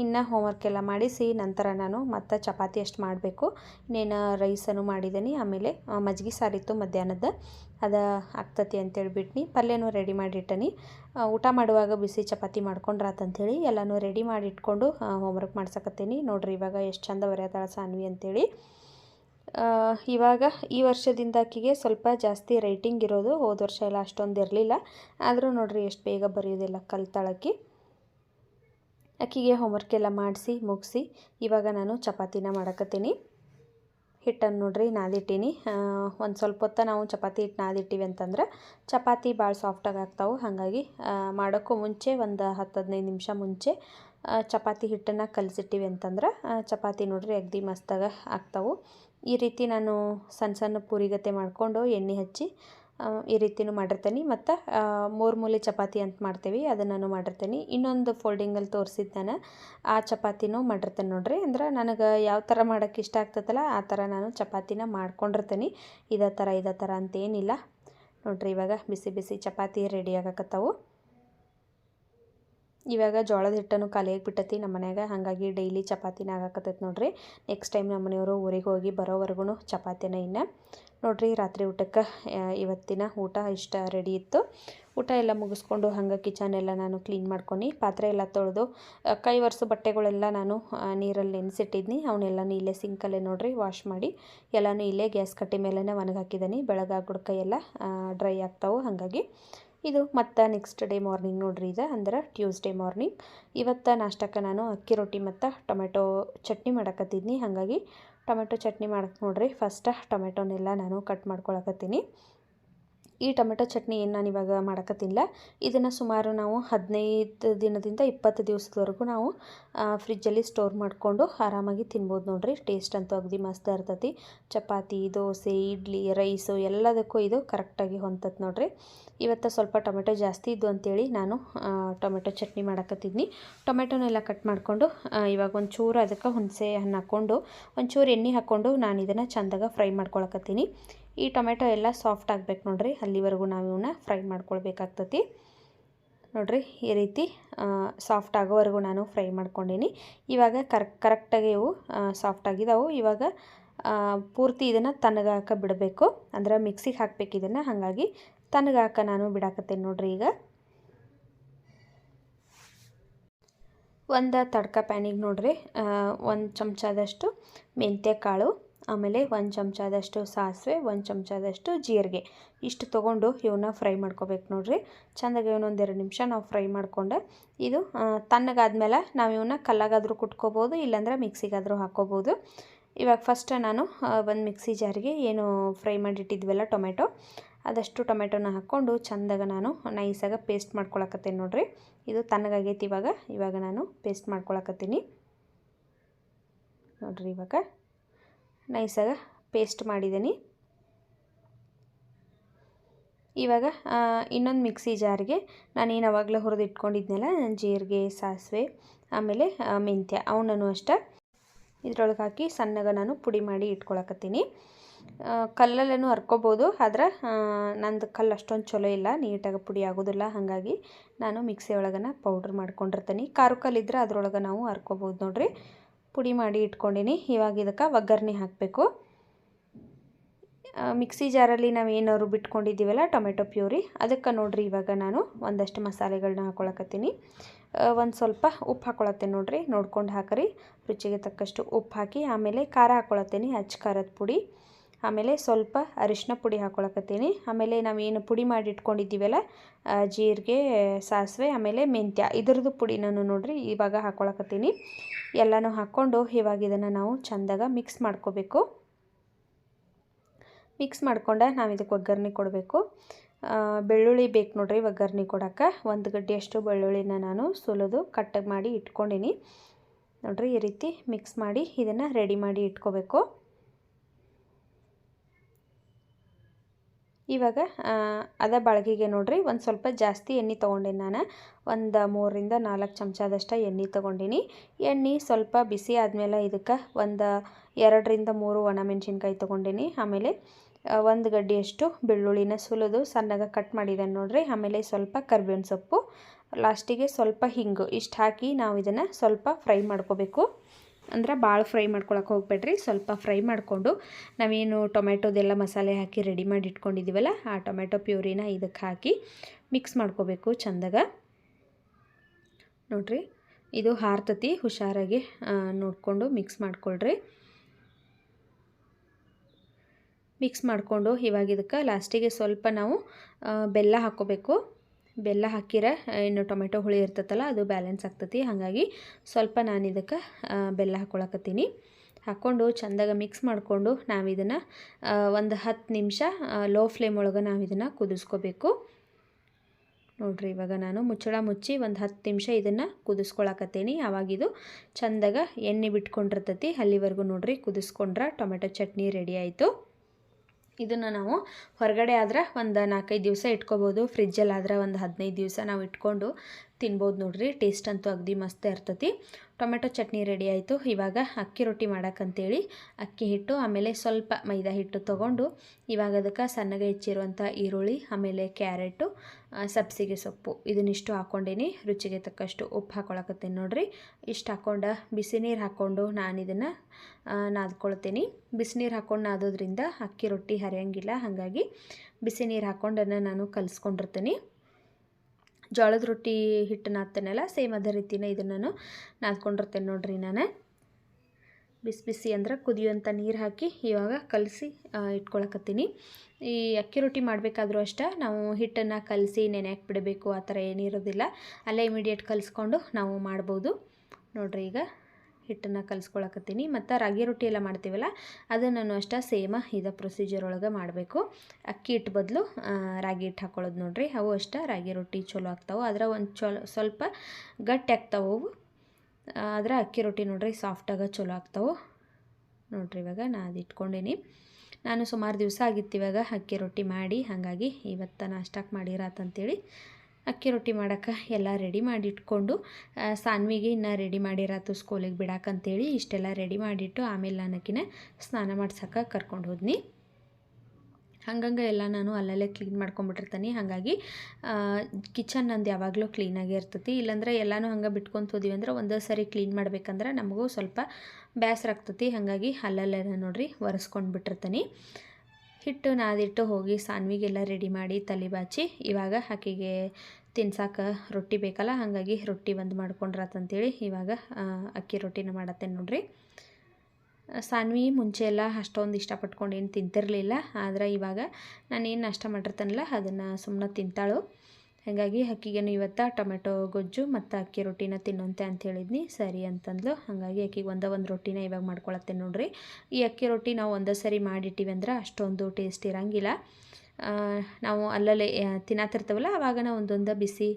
ಇನ್ನು ಹೋಮ್ವರ್ಕ್ ಎಲ್ಲ ಮಾಡಿಸಿ, ನಂತರ ನಾನು ಮತ್ತೆ ಚಪಾತಿ ಅಷ್ಟು ಮಾಡಬೇಕು. ಇನ್ನೇನು ರೈಸನ್ನು ಮಾಡಿದ್ದೀನಿ ಆಮೇಲೆ ಮಜ್ಜಿಗೆ ಸಾರಿತ್ತು ಮಧ್ಯಾಹ್ನದ. ಅದು ಆಗ್ತತಿ ಅಂತೇಳ್ಬಿಟ್ನಿ. ಪಲ್ಯನೂ ರೆಡಿ ಮಾಡಿಟ್ಟನಿ. ಊಟ ಮಾಡುವಾಗ ಬಿಸಿ ಚಪಾತಿ ಮಾಡ್ಕೊಂಡ್ರಾತಂಥೇಳಿ ಎಲ್ಲನೂ ರೆಡಿ ಮಾಡಿ ಇಟ್ಕೊಂಡು ಹೋಮ್ವರ್ಕ್ ಮಾಡ್ಸಕತ್ತೀನಿ. ನೋಡ್ರಿ ಇವಾಗ ಎಷ್ಟು ಚಂದ ಬರೆಯೋದಾಳ ಸಾನ್ವಿ ಅಂತೇಳಿ. ಇವಾಗ ಈ ವರ್ಷದಿಂದ ಆಕಿಗೆ ಸ್ವಲ್ಪ ಜಾಸ್ತಿ ರೈಟಿಂಗ್ ಇರೋದು ಹೋದ ವರ್ಷ ಎಲ್ಲ ಅಷ್ಟೊಂದು ಇರಲಿಲ್ಲ. ಆದರೂ ನೋಡ್ರಿ ಎಷ್ಟು ಬೇಗ ಬರೆಯೋದಿಲ್ಲ ಕಲ್ತಾಳಕ್ಕಿ ಅಕ್ಕಿಗೆ ಹೋಮ್ವರ್ಕ್ ಎಲ್ಲ ಮಾಡಿಸಿ, ಮುಗಿಸಿ, ಇವಾಗ ನಾನು ಚಪಾತಿನ ಮಾಡಕತ್ತೀನಿ. ಹಿಟ್ಟನ್ನು ನೋಡ್ರಿ, ನಾದಿಟ್ಟೀನಿ. ಒಂದು ಸ್ವಲ್ಪ ಹೊತ್ತ ನಾವು ಚಪಾತಿ ಹಿಟ್ಟು ನಾದಿಟ್ಟಿವಿ ಅಂತಂದ್ರೆ ಚಪಾತಿ ಭಾಳ ಸಾಫ್ಟಾಗಿ ಆಗ್ತಾವೆ. ಹಾಗಾಗಿ ಮಾಡೋಕ್ಕೂ ಮುಂಚೆ ಒಂದು ಹತ್ತು ಹದಿನೈದು ನಿಮಿಷ ಮುಂಚೆ ಚಪಾತಿ ಹಿಟ್ಟನ್ನು ಕಲಸಿಟ್ಟಿವಿ ಅಂತಂದ್ರೆ ಚಪಾತಿ ನೋಡ್ರಿ ಅಗ್ದಿ ಮಸ್ತಾಗ ಆಗ್ತಾವೆ. ಈ ರೀತಿ ನಾನು ಸಣ್ಣ ಸಣ್ಣ ಪೂರಿಗತೆ ಮಾಡಿಕೊಂಡು ಎಣ್ಣೆ ಹಚ್ಚಿ ಈ ರೀತಿಯೂ ಮಾಡಿರ್ತೀನಿ. ಮತ್ತು ಮೂರು ಮೂಲೆ ಚಪಾತಿ ಅಂತ ಮಾಡ್ತೀವಿ. ಅದನ್ನು ನಾನು ಮಾಡಿರ್ತೀನಿ. ಇನ್ನೊಂದು ಫೋಲ್ಡಿಂಗಲ್ಲಿ ತೋರಿಸಿದ್ದು ನಾನು ಆ ಚಪಾತಿನೂ ಮಾಡಿರ್ತೇನೆ ನೋಡಿರಿ. ಅಂದ್ರೆ ನನಗೆ ಯಾವ ಥರ ಮಾಡೋಕ್ಕೆ ಇಷ್ಟ ಆಗ್ತದಲ್ಲ ಆ ಥರ ನಾನು ಚಪಾತಿನ ಮಾಡ್ಕೊಂಡಿರ್ತೀನಿ. ಇದೇ ಥರ ಇದೇ ಥರ ಅಂತೇನಿಲ್ಲ. ನೋಡಿರಿ ಇವಾಗ ಬಿಸಿ ಬಿಸಿ ಚಪಾತಿ ರೆಡಿ ಆಗಕತ್ತಾವು. ಇವಾಗ ಜೋಳದ ಹಿಟ್ಟನ್ನು ಖಾಲಿಯಾಗಿ ಬಿಟ್ಟತಿ ನಮ್ಮ ಮನ್ಯಾಗ. ಹಾಗಾಗಿ ಡೈಲಿ ಚಪಾತಿನ ಆಗಾಕತ್ತೈತೆ ನೋಡ್ರಿ. ನೆಕ್ಸ್ಟ್ ಟೈಮ್ ನಮ್ಮ ಮನೆಯವರು ಊರಿಗೆ ಹೋಗಿ ಬರೋವರೆಗೂ ಚಪಾತಿನ ಇನ್ನು. ನೋಡ್ರಿ ರಾತ್ರಿ ಊಟಕ್ಕೆ ಇವತ್ತಿನ ಊಟ ಇಷ್ಟ ರೆಡಿ ಇತ್ತು. ಊಟ ಎಲ್ಲ ಮುಗಿಸ್ಕೊಂಡು ಹಂಗೆ ಕಿಚನ್ ಎಲ್ಲ ನಾನು ಕ್ಲೀನ್ ಮಾಡ್ಕೊಂಡು ಪಾತ್ರೆ ಎಲ್ಲ ತೊಳೆದು ಕೈ ಒರೆಸು ಬಟ್ಟೆಗಳೆಲ್ಲ ನಾನು ನೀರಲ್ಲಿ ನೆನೆಸಿಟ್ಟಿದ್ನಿ. ಅವನ್ನೆಲ್ಲನೂ ಇಲ್ಲೇ ಸಿಂಕಲ್ಲೇ ನೋಡ್ರಿ ವಾಶ್ ಮಾಡಿ. ಎಲ್ಲನೂ ಇಲ್ಲೇ ಗ್ಯಾಸ್ ಕಟ್ಟಿ ಮೇಲೇ ಒಣಗಾಕಿದ್ದೀನಿ ಕೈ ಎಲ್ಲ ಡ್ರೈ ಆಗ್ತಾವೆ. ಹಾಗಾಗಿ ಇದು ಮತ್ತು ನೆಕ್ಸ್ಟ್ ಡೇ ಮಾರ್ನಿಂಗ್ ನೋಡ್ರಿ ಇದು, ಅಂದ್ರೆ ಟ್ಯೂಸ್ಡೇ ಮಾರ್ನಿಂಗ್ ಇವತ್ತು ನಾಷ್ಟಕ್ಕೆ ನಾನು ಅಕ್ಕಿ ರೊಟ್ಟಿ ಮತ್ತು ಟೊಮೆಟೊ ಚಟ್ನಿ ಮಾಡಕತ್ತಿದ್ದೀನಿ ಹಾಗಾಗಿ ಟೊಮೆಟೊ ಚಟ್ನಿ ಮಾಡಕ್ಕೆ ನೋಡ್ರಿ ಫಸ್ಟ್ ಟೊಮೆಟೊನೆಲ್ಲ ನಾನು ಕಟ್ ಮಾಡ್ಕೊಳಕತ್ತೀನಿ. ಈ ಟೊಮೆಟೊ ಚಟ್ನಿ ಏನು ನಾನು ಇವಾಗ ಮಾಡಕತ್ತಿಲ್ಲ. ಇದನ್ನು ಸುಮಾರು ನಾವು ಹದಿನೈದು ದಿನದಿಂದ ಇಪ್ಪತ್ತು ದಿವಸದವರೆಗೂ ನಾವು ಫ್ರಿಜ್ಜಲ್ಲಿ ಸ್ಟೋರ್ ಮಾಡಿಕೊಂಡು ಆರಾಮಾಗಿ ತಿನ್ಬೋದು ನೋಡ್ರಿ. ಟೇಸ್ಟ್ ಅಂತೂ ಅಗದಿ ಮಸ್ತ್ ಇರ್ತೈತಿ. ಚಪಾತಿ, ದೋಸೆ, ಇಡ್ಲಿ ರೈಸು ಎಲ್ಲದಕ್ಕೂ ಇದು ಕರೆಕ್ಟಾಗಿ ಹೊಂತತ್ ನೋಡ್ರಿ. ಇವತ್ತು ಸ್ವಲ್ಪ ಟೊಮೆಟೊ ಜಾಸ್ತಿ ಇದ್ದು ಅಂತೇಳಿ ನಾನು ಟೊಮೆಟೊ ಚಟ್ನಿ ಮಾಡಕತ್ತಿದ್ನಿ. ಟೊಮೆಟೊನೆಲ್ಲ ಕಟ್ ಮಾಡಿಕೊಂಡು ಇವಾಗ ಒಂಚೂರು ಅದಕ್ಕೆ ಹುಣಸೆ ಹಣ್ಣು ಹಾಕ್ಕೊಂಡು, ಒಂಚೂರು ಎಣ್ಣೆ ಹಾಕ್ಕೊಂಡು ನಾನು ಇದನ್ನು ಚಂದಾಗ ಫ್ರೈ ಮಾಡ್ಕೊಳಕತ್ತೀನಿ. ಈ ಟೊಮೆಟೊ ಎಲ್ಲ ಸಾಫ್ಟ್ ಆಗಬೇಕು ನೋಡ್ರಿ. ಅಲ್ಲಿವರೆಗೂ ನಾವು ಇವನ್ನ ಫ್ರೈ ಮಾಡ್ಕೊಳ್ಬೇಕಾಗ್ತತಿ. ನೋಡ್ರಿ, ಈ ರೀತಿ ಸಾಫ್ಟ್ ಆಗೋವರೆಗೂ ನಾನು ಫ್ರೈ ಮಾಡ್ಕೊಂಡೀನಿ. ಇವಾಗ ಕರ್, ಕರೆಕ್ಟಾಗಿ ಇವು ಸಾಫ್ಟ್ ಆಗಿದ್ದಾವೆ ಇವಾಗ ಪೂರ್ತಿ ಇದನ್ನು ತಣ್ಣಗಾಕ ಬಿಡಬೇಕು. ಅಂದ್ರೆ ಮಿಕ್ಸಿಗೆ ಹಾಕ್ಬೇಕು ಇದನ್ನು. ಹಾಗಾಗಿ ತಣ್ಣಗಾಕ ನಾನು ಬಿಡಾಕತ್ತೇನೆ ನೋಡ್ರಿ ಈಗ. ಒಂದು ತಡ್ಕ ಪ್ಯಾನಿಗೆ ನೋಡ್ರಿ. ಒಂದು ಚಮಚದಷ್ಟು ಮೆಂತ್ಯ ಕಾಳು ಆಮೇಲೆ ಒಂದು ಚಮಚದಷ್ಟು ಸಾಸಿವೆ, ಒಂದು ಚಮಚದಷ್ಟು ಜೀರಿಗೆ. ಇಷ್ಟು ತೊಗೊಂಡು ಇವನ್ನ ಫ್ರೈ ಮಾಡ್ಕೋಬೇಕು ನೋಡ್ರಿ. ಚೆಂದಾಗಿ ಇವನೊಂದು ಎರಡು ನಿಮಿಷ ನಾವು ಫ್ರೈ ಮಾಡಿಕೊಂಡೆ. ಇದು ತಣ್ಣಗಾದ್ಮೇಲೆ ನಾವು ಇವನ್ನ ಕಲ್ಲಾಗಾದರೂ ಕುಟ್ಕೋಬೋದು, ಇಲ್ಲಾಂದ್ರೆ ಮಿಕ್ಸಿಗಾದರೂ ಹಾಕ್ಕೋಬೋದು ಇವಾಗ ಫಸ್ಟ್ ನಾನು ಒಂದು ಮಿಕ್ಸಿ ಜಾರಿಗೆ ಏನು ಫ್ರೈ ಮಾಡಿಟ್ಟಿದ್ವಲ್ಲ ಟೊಮೆಟೊ, ಅದಷ್ಟು ಟೊಮೆಟೊನ ಹಾಕ್ಕೊಂಡು ಚೆಂದಾಗ ನಾನು ನೈಸಾಗ ಪೇಸ್ಟ್ ಮಾಡ್ಕೊಳಕತ್ತೀನಿ ನೋಡ್ರಿ. ಇದು ತಣ್ಣಗಾಗೈತಿ ಇವಾಗ. ಇವಾಗ ನಾನು ಪೇಸ್ಟ್ ಮಾಡ್ಕೊಳಕತ್ತೀನಿ. ನೋಡ್ರಿ ಇವಾಗ. ನೈಸಾಗ ಪೇಸ್ಟ್ ಮಾಡಿದ್ದೀನಿ. ಇವಾಗ ಇನ್ನೊಂದು ಮಿಕ್ಸಿ ಜಾರ್ಗೆ ನಾನೇನು ಅವಾಗಲೇ ಹುರಿದು ಇಟ್ಕೊಂಡಿದ್ನಲ್ಲ ಜೀರಿಗೆ, ಸಾಸಿವೆ, ಆಮೇಲೆ ಮೆಂತ್ಯ ಅವನನ್ನು ಅಷ್ಟೆ ಇದ್ರೊಳಗೆ ಹಾಕಿ ಸಣ್ಣಗೆ ನಾನು ಪುಡಿ ಮಾಡಿ ಇಟ್ಕೊಳಕತ್ತೀನಿ. ಕಲ್ಲಲ್ಲೇನು ಹರ್ಕೋಬೋದು, ಆದ್ರೆ ನಂದು ಕಲ್ಲು ಅಷ್ಟೊಂದು ಚಲೋ ಇಲ್ಲ, ನೀಟಾಗಿ ಪುಡಿ ಆಗೋದಿಲ್ಲ, ಹಾಗಾಗಿ ನಾನು ಮಿಕ್ಸಿ ಒಳಗನ ಪೌಡ್ರ್ ಮಾಡ್ಕೊಂಡಿರ್ತೀನಿ. ಖಾರ ಕಲ್ಲಿದ್ರೆ ಅದ್ರೊಳಗೆ ನಾವು ಹರ್ಕೋಬೋದು ನೋಡ್ರಿ. ಪುಡಿ ಮಾಡಿ ಇಟ್ಕೊಂಡಿನಿ. ಇವಾಗ ಇದಕ್ಕೆ ಒಗ್ಗರಣೆ ಹಾಕಬೇಕು. ಮಿಕ್ಸಿ ಜಾರಲ್ಲಿ ನಾವು ಏನಾದ್ರು ಬಿಟ್ಕೊಂಡಿದ್ದೀವಲ್ಲ, ಟೊಮೆಟೊ ಪ್ಯೂರಿ, ಅದಕ್ಕೆ ನೋಡಿರಿ ಇವಾಗ ನಾನು ಒಂದಷ್ಟು ಮಸಾಲೆಗಳನ್ನ ಹಾಕೊಳಕತ್ತೀನಿ. ಒಂದು ಸ್ವಲ್ಪ ಉಪ್ಪು ಹಾಕೊಳತ್ತೇನೆ ನೋಡಿರಿ, ನೋಡ್ಕೊಂಡು ಹಾಕರಿ. ರುಚಿಗೆ ತಕ್ಕಷ್ಟು ಉಪ್ಪು ಹಾಕಿ, ಆಮೇಲೆ ಖಾರ ಹಾಕೊಳತ್ತೀನಿ, ಅಚ್ಚ ಖಾರದ ಪುಡಿ. ಆಮೇಲೆ ಸ್ವಲ್ಪ ಅರಿಶಿನ ಪುಡಿ ಹಾಕೊಳಕತ್ತೀನಿ. ಆಮೇಲೆ ನಾವೇನು ಪುಡಿ ಮಾಡಿ ಇಟ್ಕೊಂಡಿದ್ದೀವಲ್ಲ ಜೀರಿಗೆ, ಸಾಸಿವೆ, ಆಮೇಲೆ ಮೆಂತ್ಯ, ಇದ್ರದ್ದು ಪುಡಿನೂ ನೋಡ್ರಿ ಇವಾಗ ಹಾಕ್ಕೊಳಕತ್ತೀನಿ ಎಲ್ಲನೂ ಹಾಕ್ಕೊಂಡು ಇವಾಗ ಇದನ್ನು ನಾವು ಚೆಂದಾಗ ಮಿಕ್ಸ್ ಮಾಡ್ಕೋಬೇಕು. ಮಿಕ್ಸ್ ಮಾಡ್ಕೊಂಡು ನಾವು ಇದಕ್ಕೆ ಒಗ್ಗರಣೆ ಕೊಡಬೇಕು. ಬೆಳ್ಳುಳ್ಳಿ ಬೇಕು ನೋಡ್ರಿ ಒಗ್ಗರಣೆ ಕೊಡೋಕೆ. ಒಂದು ಗಡ್ಡೆಯಷ್ಟು ಬೆಳ್ಳುಳ್ಳಿನ ನಾನು ಸುಲಿದು ಕಟ್ಟಾಗಿ ಮಾಡಿ ಇಟ್ಕೊಂಡಿನಿ. ನೋಡ್ರಿ ಈ ರೀತಿ ಮಿಕ್ಸ್ ಮಾಡಿ ಇದನ್ನು ರೆಡಿ ಮಾಡಿ ಇಟ್ಕೋಬೇಕು. ಇವಾಗ ಅದ ಬಾಳ್ಗಿಗೆ ನೋಡ್ರಿ, ಒಂದು ಸ್ವಲ್ಪ ಜಾಸ್ತಿ ಎಣ್ಣೆ ತಗೊಂಡೆ ನಾನು. ಒಂದು ಮೂರರಿಂದ ನಾಲ್ಕು ಚಮಚದಷ್ಟು ಎಣ್ಣೆ ತೊಗೊಂಡಿನಿ. ಎಣ್ಣೆ ಸ್ವಲ್ಪ ಬಿಸಿ ಆದಮೇಲೆ ಇದಕ್ಕೆ ಒಂದು ಎರಡರಿಂದ ಮೂರು ಒಣಮೆಣ್ಸಿನ್ಕಾಯಿ ತೊಗೊಂಡಿನಿ. ಆಮೇಲೆ ಒಂದು ಗಡ್ಡಿಯಷ್ಟು ಬೆಳ್ಳುಳ್ಳಿನ ಸುಲಿದು ಸಣ್ಣಗೆ ಕಟ್ ಮಾಡಿದ್ದೇನೆ ನೋಡ್ರಿ. ಆಮೇಲೆ ಸ್ವಲ್ಪ ಕರ್ಬೇವಿನ ಸೊಪ್ಪು, ಲಾಸ್ಟಿಗೆ ಸ್ವಲ್ಪ ಹಿಂಗು ಇಷ್ಟು ಹಾಕಿ ನಾವು ಇದನ್ನು ಸ್ವಲ್ಪ ಫ್ರೈ ಮಾಡ್ಕೋಬೇಕು. ಅಂದ್ರೆ ಭಾಳ ಫ್ರೈ ಮಾಡ್ಕೊಳಕ್ಕೆ ಹೋಗ್ಬೇಡ್ರಿ. ಸ್ವಲ್ಪ ಫ್ರೈ ಮಾಡಿಕೊಂಡು ನಾವೇನು ಟೊಮೆಟೊದೆಲ್ಲ ಮಸಾಲೆ ಹಾಕಿ ರೆಡಿ ಮಾಡಿ ಇಟ್ಕೊಂಡಿದ್ದೀವಲ್ಲ ಆ ಟೊಮೆಟೊ ಪ್ಯೂರಿನ ಇದಕ್ಕೆ ಹಾಕಿ ಮಿಕ್ಸ್ ಮಾಡ್ಕೋಬೇಕು ಚಂದಾಗ. ನೋಡ್ರಿ, ಇದು ಹಾರ್ತತಿ, ಹುಷಾರಾಗಿ ನೋಡಿಕೊಂಡು ಮಿಕ್ಸ್ ಮಾಡ್ಕೊಳ್ರಿ. ಮಿಕ್ಸ್ ಮಾಡಿಕೊಂಡು ಇವಾಗ ಇದಕ್ಕೆ ಲಾಸ್ಟಿಗೆ ಸ್ವಲ್ಪ ನಾವು ಬೆಲ್ಲ ಹಾಕ್ಕೋಬೇಕು ಬೆಲ್ಲ ಹಾಕಿರ ಇನ್ನು ಟೊಮೆಟೊ ಹುಳಿ ಇರ್ತೈತಲ್ಲ, ಅದು ಬ್ಯಾಲೆನ್ಸ್ ಆಗ್ತತಿ. ಹಾಗಾಗಿ ಸ್ವಲ್ಪ ನಾನು ಇದಕ್ಕೆ ಬೆಲ್ಲ ಹಾಕ್ಕೊಳಕತ್ತೀನಿ ಹಾಕ್ಕೊಂಡು ಚೆಂದಾಗ ಮಿಕ್ಸ್ ಮಾಡಿಕೊಂಡು ನಾವು ಇದನ್ನು ಒಂದು ಹತ್ತು ನಿಮಿಷ ಲೋ ಫ್ಲೇಮ್ ಒಳಗೆ ನಾವು ಇದನ್ನು ಕುದಿಸ್ಕೋಬೇಕು. ನೋಡ್ರಿ, ಇವಾಗ ನಾನು ಮುಚ್ಚಳ ಮುಚ್ಚಿ ಒಂದು ಹತ್ತು ನಿಮಿಷ ಇದನ್ನು ಕುದಿಸ್ಕೊಳಕತ್ತೀನಿ. ಆವಾಗಿದು ಚೆಂದಾಗ ಎಣ್ಣೆ ಬಿಟ್ಕೊಂಡಿರ್ತೈತಿ. ಅಲ್ಲಿವರೆಗೂ ನೋಡ್ರಿ ಕುದಿಸ್ಕೊಂಡ್ರೆ ಟೊಮೆಟೊ ಚಟ್ನಿ ರೆಡಿ ಆಯಿತು. ಇದನ್ನು ನಾವು ಹೊರಗಡೆ ಆದ್ರೆ ಒಂದು ನಾಲ್ಕೈದು ದಿವಸ ಇಟ್ಕೋಬೋದು. ಫ್ರಿಜ್ಜಲ್ಲಿ ಆದ್ರೆ ಒಂದು ಹದಿನೈದು ದಿವಸ ನಾವು ಇಟ್ಕೊಂಡು ತಿನ್ಬೋದು ನೋಡ್ರಿ. ಟೇಸ್ಟ್ ಅಂತೂ ಅಗ್ದಿ ಮಸ್ತ್ ಇರ್ತತಿ. ಟೊಮೆಟೊ ಚಟ್ನಿ ರೆಡಿ ಆಯಿತು. ಇವಾಗ ಅಕ್ಕಿ ರೊಟ್ಟಿ ಮಾಡೋಕ್ಕಂತೇಳಿ ಅಕ್ಕಿ ಹಿಟ್ಟು, ಆಮೇಲೆ ಸ್ವಲ್ಪ ಮೈದಾ ಹಿಟ್ಟು ತೊಗೊಂಡು ಇವಾಗ ಅದಕ್ಕೆ ಸಣ್ಣಗೆ ಹೆಚ್ಚಿರುವಂಥ ಈರುಳ್ಳಿ, ಆಮೇಲೆ ಕ್ಯಾರೆಟು ಸಬ್ಸಿಗೆ ಸೊಪ್ಪು. ಇದನ್ನಿಷ್ಟು ಹಾಕ್ಕೊಂಡೇನಿ. ರುಚಿಗೆ ತಕ್ಕಷ್ಟು ಉಪ್ಪು ಹಾಕೊಳಕತ್ತೀನಿ ನೋಡ್ರಿ. ಇಷ್ಟು ಹಾಕ್ಕೊಂಡು ಬಿಸಿ ನೀರು ಹಾಕ್ಕೊಂಡು ನಾನು ಇದನ್ನು ನಾದ್ಕೊಳ್ತೀನಿ. ಬಿಸಿನೀರು ಹಾಕ್ಕೊಂಡು ನಾದೋದ್ರಿಂದ ಅಕ್ಕಿ ರೊಟ್ಟಿ ಹರಿಯಂಗಿಲ್ಲ. ಹಾಗಾಗಿ ಬಿಸಿ ನೀರು ಹಾಕ್ಕೊಂಡನ್ನು ನಾನು ಕಲಿಸ್ಕೊಂಡಿರ್ತೀನಿ. ಜೋಳದ ರೊಟ್ಟಿ ಹಿಟ್ಟು ನಾದ್ತೇನಲ್ಲ ಸೇಮ್ ಅದೇ ರೀತಿನೇ ಇದನ್ನು ನಾನು ನಾದ್ಕೊಂಡಿರ್ತೇನೆ ನೋಡಿರಿ ನಾನು. ಬಿಸಿ ಬಿಸಿ ಅಂದ್ರೆ ಕುದಿಯುವಂಥ ನೀರು ಹಾಕಿ ಇವಾಗ ಕಲಸಿ ಇಟ್ಕೊಳಕತ್ತೀನಿ. ಈ ಅಕ್ಕಿ ರೊಟ್ಟಿ ಮಾಡಬೇಕಾದ್ರೂ ಅಷ್ಟೇ ನಾವು ಹಿಟ್ಟನ್ನು ಕಲಸಿ ನೆನೆಯಕ್ಕೆ ಬಿಡಬೇಕು ಆ ಥರ ಏನಿರೋದಿಲ್ಲ. ಅಲ್ಲೇ ಇಮಿಡಿಯೇಟ್ ಕಲಿಸ್ಕೊಂಡು ನಾವು ಮಾಡ್ಬೋದು. ನೋಡಿರಿ ಈಗ. ಹಿಟ್ಟನ್ನು ಕಲಿಸ್ಕೊಳಕತ್ತೀನಿ. ಮತ್ತು ರಾಗಿ ರೊಟ್ಟಿ ಎಲ್ಲ ಮಾಡ್ತೀವಲ್ಲ ಅದನ್ನು ಅಷ್ಟೇ ಸೇಮ ಇದ ಪ್ರೊಸೀಜರ್ ಒಳಗೆ ಮಾಡಬೇಕು. ಅಕ್ಕಿ ಹಿಟ್ಟು ಬದಲು ರಾಗಿ ಹಿಟ್ಟು ಹಾಕೊಳ್ಳೋದು ನೋಡ್ರಿ. ಅವು ಅಷ್ಟೇ ರಾಗಿ ರೊಟ್ಟಿ ಚಲೋ ಆಗ್ತಾವೆ. ಅದರ ಒಂದು ಚಲೋ ಸ್ವಲ್ಪ ಗಟ್ಟಿ ಆಗ್ತಾವೆ ಅವು. ಆದ್ರೆ ಅಕ್ಕಿ ರೊಟ್ಟಿ ನೋಡ್ರಿ ಸಾಫ್ಟಾಗ ಚಲೋ ಆಗ್ತಾವೆ. ನೋಡ್ರಿ ಇವಾಗ ನಾ ಅದು ಇಟ್ಕೊಂಡೀನಿ. ನಾನು ಸುಮಾರು ದಿವಸ ಆಗಿತ್ತು ಇವಾಗ ಅಕ್ಕಿ ರೊಟ್ಟಿ ಮಾಡಿ, ಹಾಗಾಗಿ ಇವತ್ತು ನಾಷ್ಟಕ್ಕೆ ಮಾಡಿರಾತಂತೇಳಿ ಅಕ್ಕಿ ರೊಟ್ಟಿ ಮಾಡೋಕೆ ಎಲ್ಲ ರೆಡಿ ಮಾಡಿ ಇಟ್ಕೊಂಡು ಸಾನ್ವಿಗೆ ಇನ್ನು ರೆಡಿ ಮಾಡಿರಾತು ಸ್ಕೂಲಿಗೆ ಬಿಡಾಕಂತೇಳಿ ಇಷ್ಟೆಲ್ಲ ರೆಡಿ ಮಾಡಿಟ್ಟು ಆಮೇಲೆ ನಾನಕ್ಕಿನ ಸ್ನಾನ ಮಾಡ್ಸೋಕೆ ಕರ್ಕೊಂಡು ಹೋದ್ನಿ. ಹಂಗಂಗೆ ಎಲ್ಲ ನಾನು ಅಲ್ಲಲ್ಲೇ ಕ್ಲೀನ್ ಮಾಡ್ಕೊಂಬಿಟ್ಟಿರ್ತೀನಿ. ಹಾಗಾಗಿ ಕಿಚನ್ ನಂದು ಯಾವಾಗಲೂ ಕ್ಲೀನಾಗೇ ಇರ್ತೈತಿ. ಇಲ್ಲಾಂದ್ರೆ ಎಲ್ಲನೂ ಹಂಗೆ ಬಿಟ್ಕೊಂತ ಹೋದಿವಿ ಅಂದ್ರೆ ಒಂದೇ ಸರಿ ಕ್ಲೀನ್ ಮಾಡ್ಬೇಕಂದ್ರೆ ನಮಗೂ ಸ್ವಲ್ಪ ಬೇಸರ ಆಗ್ತತಿ. ಹಾಗಾಗಿ ಅಲ್ಲಲ್ಲೇ ನೋಡ್ರಿ ಒರೆಸ್ಕೊಂಡು ಬಿಟ್ಟಿರ್ತೀನಿ. ಹಿಟ್ಟು ನಾದಿಟ್ಟು ಹೋಗಿ ಸಾನ್ವಿಗೆಲ್ಲ ರೆಡಿ ಮಾಡಿ ತಲೆ ಬಾಚಿ, ಇವಾಗ ಆಕೆಗೆ ತಿನ್ಸಾಕ ರೊಟ್ಟಿ ಬೇಕಲ್ಲ, ಹಾಗಾಗಿ ರೊಟ್ಟಿ ಒಂದು ಮಾಡ್ಕೊಂಡ್ರಾತಂತೇಳಿ ಇವಾಗ ಅಕ್ಕಿ ರೊಟ್ಟಿನ ಮಾಡತ್ತೇನೆ ನೋಡ್ರಿ. ಸಾನ್ವಿ ಮುಂಚೆ ಎಲ್ಲ ಅಷ್ಟೊಂದು ಇಷ್ಟಪಟ್ಕೊಂಡು ಏನು ತಿಂತಿರಲಿಲ್ಲ, ಆದರೆ ಇವಾಗ ನಾನೇನು ನಾಷ್ಟ ಮಾಡಿರ್ತಾನಲ್ಲ, ಅದನ್ನು ಸುಮ್ಮನೆ ತಿಂತಾಳು. ಹಾಗಾಗಿ ಅಕ್ಕಿಗೇನು ಇವತ್ತು ಟೊಮೆಟೊ ಗೊಜ್ಜು ಮತ್ತು ಅಕ್ಕಿ ರೊಟ್ಟಿನ ತಿನ್ನುವಂತೆ ಅಂತ ಹೇಳಿದ್ನಿ. ಸರಿ ಅಂತಂದ್ಲು. ಹಾಗಾಗಿ ಅಕ್ಕಿಗೆ ಒಂದೇ ಒಂದು ರೊಟ್ಟಿನ ಇವಾಗ ಮಾಡ್ಕೊಳತ್ತೆ ನೋಡಿರಿ. ಈ ಅಕ್ಕಿ ರೊಟ್ಟಿ ನಾವು ಒಂದೇ ಸರಿ ಮಾಡಿಟ್ಟಿವಿ ಅಂದ್ರೆ ಅಷ್ಟೊಂದು ಟೇಸ್ಟ್ ಇರೋಂಗಿಲ್ಲ. ನಾವು ಅಲ್ಲಲ್ಲೇ ತಿನ್ನತ್ತಿರ್ತೀವಲ್ಲ ಆವಾಗ ನಾವು ಒಂದೊಂದು ಬಿಸಿ,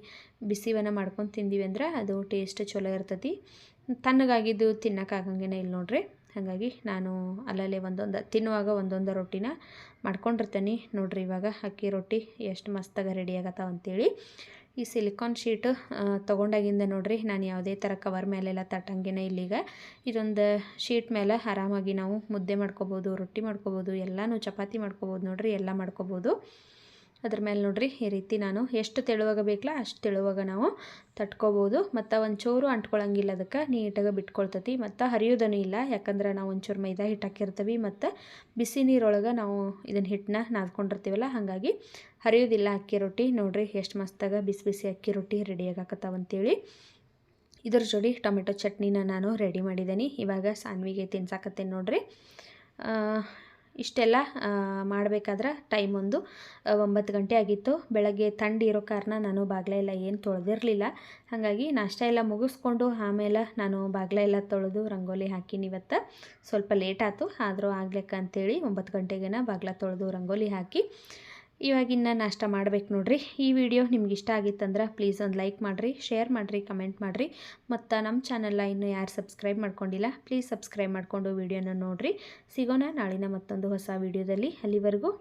ಬಿಸಿವನ್ನ ಮಾಡ್ಕೊಂಡು ತಿಂದೀವಿ ಅಂದ್ರೆ ಅದು ಟೇಸ್ಟ್ ಚಲೋ ಇರ್ತೈತಿ. ತಣ್ಣಗಾಗಿದ್ದು ತಿನ್ನೋಕ್ಕಾಗಂಗೇನೆ ಇಲ್ಲ ನೋಡ್ರಿ. ಹಾಗಾಗಿ ನಾನು ಅಲ್ಲಲ್ಲೇ ಒಂದೊಂದು, ತಿನ್ನುವಾಗ ಒಂದೊಂದು ರೊಟ್ಟಿನ ಮಾಡ್ಕೊಂಡಿರ್ತೇನೆ. ನೋಡಿರಿ ಇವಾಗ ಅಕ್ಕಿ ರೊಟ್ಟಿ ಎಷ್ಟು ಮಸ್ತಾಗ ರೆಡಿ ಆಗತ್ತಾವ ಅಂತೇಳಿ. ಈ ಸಿಲಿಕಾನ್ ಶೀಟು ತೊಗೊಂಡಾಗಿಂದ ನೋಡಿರಿ ನಾನು ಯಾವುದೇ ಥರ ಕವರ್ ಮೇಲೆಲ್ಲ ತಟ್ಟಂಗೇನ ಇಲ್ಲಿಗ. ಇದೊಂದು ಶೀಟ್ ಮೇಲೆ ಆರಾಮಾಗಿ ನಾವು ಮುದ್ದೆ ಮಾಡ್ಕೊಬೋದು, ರೊಟ್ಟಿ ಮಾಡ್ಕೊಬೋದು, ಎಲ್ಲನೂ ಚಪಾತಿ ಮಾಡ್ಕೊಬೋದು, ನೋಡಿರಿ ಎಲ್ಲ ಮಾಡ್ಕೊಬೋದು. ಅದ್ರ ಮೇಲೆ ನೋಡ್ರಿ, ಈ ರೀತಿ ನಾನು ಎಷ್ಟು ತೆಳುವಾಗ ಬೇಕಲ್ಲ ಅಷ್ಟು ತೆಳುವಾಗ ನಾವು ತಟ್ಕೋಬೋದು. ಮತ್ತು ಒಂಚೂರು ಅಂಟ್ಕೊಳಂಗಿಲ್ಲ ಅದಕ್ಕೆ, ನೀಟಾಗಿ ಬಿಟ್ಕೊಳ್ತತಿ. ಮತ್ತು ಹರಿಯೋದನು ಇಲ್ಲ, ಯಾಕಂದ್ರೆ ನಾವು ಒಂಚೂರು ಮೈದಾ ಹಿಟ್ಟು ಹಾಕಿರ್ತೀವಿ. ಮತ್ತು ಬಿಸಿ ನೀರೊಳಗೆ ನಾವು ಇದನ್ನು ಹಿಟ್ಟನ್ನ ನಾದ್ಕೊಂಡಿರ್ತೀವಲ್ಲ, ಹಾಗಾಗಿ ಹರಿಯೋದಿಲ್ಲ ಅಕ್ಕಿ ರೊಟ್ಟಿ. ನೋಡ್ರಿ, ಎಷ್ಟು ಮಸ್ತಾಗ ಬಿಸಿ ಬಿಸಿ ಅಕ್ಕಿ ರೊಟ್ಟಿ ರೆಡಿಯಾಗತ್ತವಂತೇಳಿ ಇದ್ರ ಜೋಡಿ ಟೊಮೆಟೊ ಚಟ್ನಿನ ನಾನು ರೆಡಿ ಮಾಡಿದ್ದೀನಿ ಇವಾಗ ಸಾನ್ವಿಗೆ ತಿನ್ಸಾಕತ್ತೇನೆ ನೋಡ್ರಿ. ಇಷ್ಟೆಲ್ಲ ಮಾಡಬೇಕಾದ್ರೆ ಟೈಮ್ ಒಂದು ಒಂಬತ್ತು ಗಂಟೆ ಆಗಿತ್ತು. ಬೆಳಗ್ಗೆ ಥಂಡಿ ಇರೋ ಕಾರಣ ನಾನು ಬಾಗಿಲ ಎಲ್ಲ ಏನು ತೊಳೆದಿರಲಿಲ್ಲ. ಹಾಗಾಗಿ ನಾಷ್ಟ ಎಲ್ಲ ಮುಗಿಸ್ಕೊಂಡು ಆಮೇಲೆ ನಾನು ಬಾಗಿಲ ಎಲ್ಲ ತೊಳೆದು ರಂಗೋಲಿ ಹಾಕಿನಿ ಇವತ್ತು. ಸ್ವಲ್ಪ ಲೇಟ್ ಆಯಿತು ಆದರೂ ಆಗ್ಲಿಕ್ಕೆ ಅಂತೇಳಿ ಒಂಬತ್ತು ಗಂಟೆಗೇನ ಬಾಗಿಲ ತೊಳೆದು ರಂಗೋಲಿ ಹಾಕಿ ಇವಾಗಿನ್ನ ನಾಷ್ಟ ಮಾಡ್ಬೇಕು ನೋಡ್ರಿ. ಈ ವಿಡಿಯೋ ನಿಮ್ಗೆ ಇಷ್ಟ ಆಗಿತ್ತಂದ್ರೆ ಪ್ಲೀಸ್ ಒಂದು ಲೈಕ್ ಮಾಡಿರಿ ಶೇರ್ ಮಾಡಿರಿ ಕಮೆಂಟ್ ಮಾಡಿರಿ. ಮತ್ತು ನಮ್ಮ ಚಾನಲ್ನ ಇನ್ನೂ ಯಾರು ಸಬ್ಸ್ಕ್ರೈಬ್ ಮಾಡ್ಕೊಂಡಿಲ್ಲ ಪ್ಲೀಸ್ ಸಬ್ಸ್ಕ್ರೈಬ್ ಮಾಡಿಕೊಂಡು ವಿಡಿಯೋನ ನೋಡಿರಿ. ಸಿಗೋಣ ನಾಳಿನ ಮತ್ತೊಂದು ಹೊಸ ವಿಡಿಯೋದಲ್ಲಿ ಅಲ್ಲಿವರೆಗೂ